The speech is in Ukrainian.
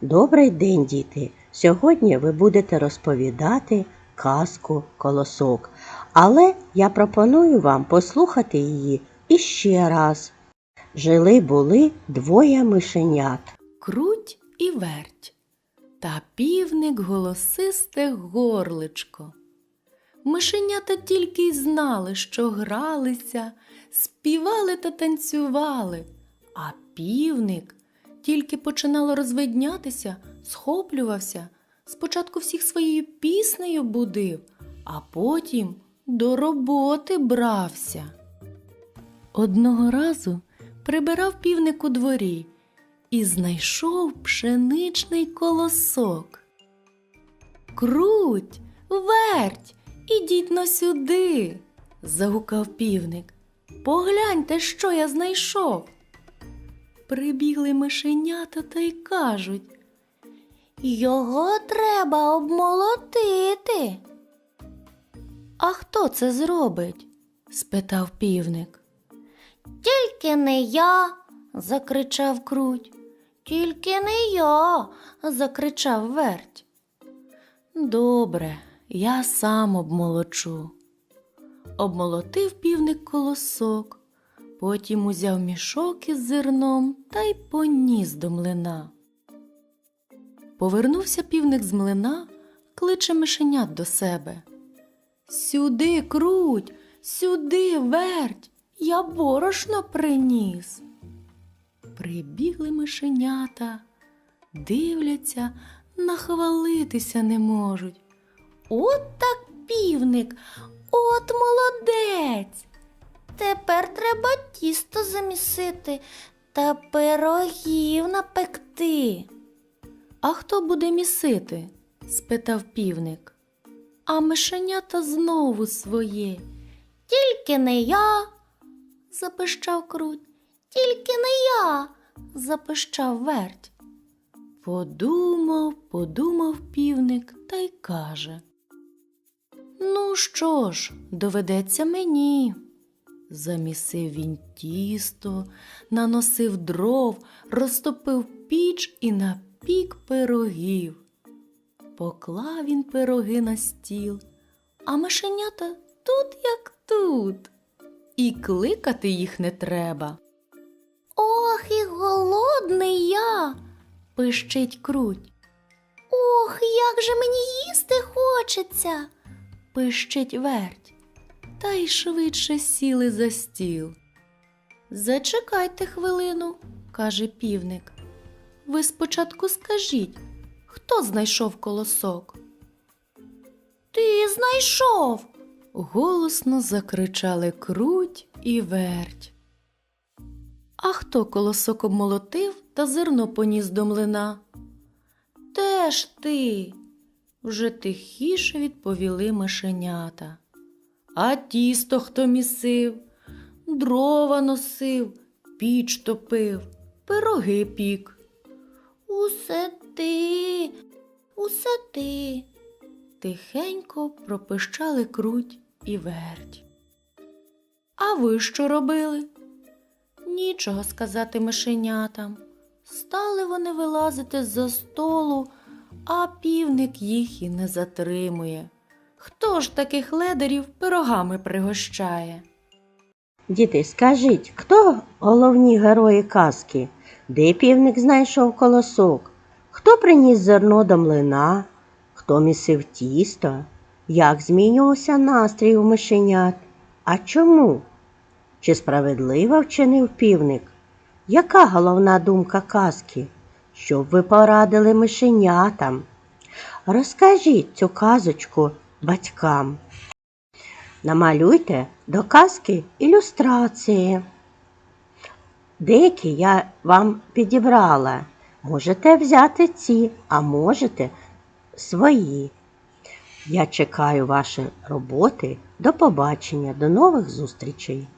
Добрий день, діти! Сьогодні ви будете розповідати казку колосок, але я пропоную вам послухати її іще раз. Жили були двоє мишенят. круть і верть, та півник голосисте горличко. Мишенята тільки й знали, що гралися, співали та танцювали, а півник тільки починало розвиднятися, схоплювався, спочатку всіх своєю піснею будив, а потім до роботи брався. Одного разу прибирав півник у дворі і знайшов пшеничний колосок. Круть, верть, ідіть но сюди, загукав півник. Погляньте, що я знайшов. Прибігли мишенята та й кажуть. Його треба обмолотити. А хто це зробить? спитав півник. Тільки не я, закричав круть. Тільки не я, закричав верть. Добре, я сам обмолочу. Обмолотив півник колосок, потім узяв мішок із зерном та й поніс до млина. Повернувся півник з млина, кличе мишенят до себе. Сюди, круть, сюди, верть, я борошно приніс. Прибігли мишенята, дивляться, нахвалитися не можуть. От так півник, от молодець. Тепер треба тісто замісити та пирогів напекти. А хто буде місити? спитав півник. А мишенята знову своє. Тільки не я, запищав круть. Тільки не я, запищав верть. Подумав, подумав півник та й каже. Ну що ж, доведеться мені. Замісив він тісто, наносив дров, розтопив піч і напік пирогів. Поклав він пироги на стіл, а мишенята тут як тут. І кликати їх не треба. Ох, і голодний я, пищить круть. Ох, як же мені їсти хочеться, пищить верть. Та й швидше сіли за стіл. Зачекайте хвилину, каже півник. Ви спочатку скажіть, хто знайшов колосок? Ти знайшов. голосно закричали круть і верть. А хто колосок обмолотив та зерно поніс до млина? Теж ти, вже тихіше відповіли мишенята. А тісто хто місив, дрова носив, піч топив, пироги пік. Усе ти, усе ти. Тихенько пропищали круть і верть. А ви що робили? Нічого сказати мишенятам. Стали вони вилазити з-за столу, а півник їх і не затримує. Хто ж таких ледерів пирогами пригощає? Діти, скажіть, хто головні герої казки? Де півник знайшов колосок? Хто приніс зерно до млина? Хто місив тісто? Як змінювався настрій у мишенят? А чому? Чи справедливо вчинив півник? Яка головна думка казки? Що б ви порадили мишенятам? Розкажіть цю казочку батькам. Намалюйте до казки ілюстрації. Деякі я вам підібрала. Можете взяти ці, а можете свої. Я чекаю ваші роботи. До побачення, до нових зустрічей!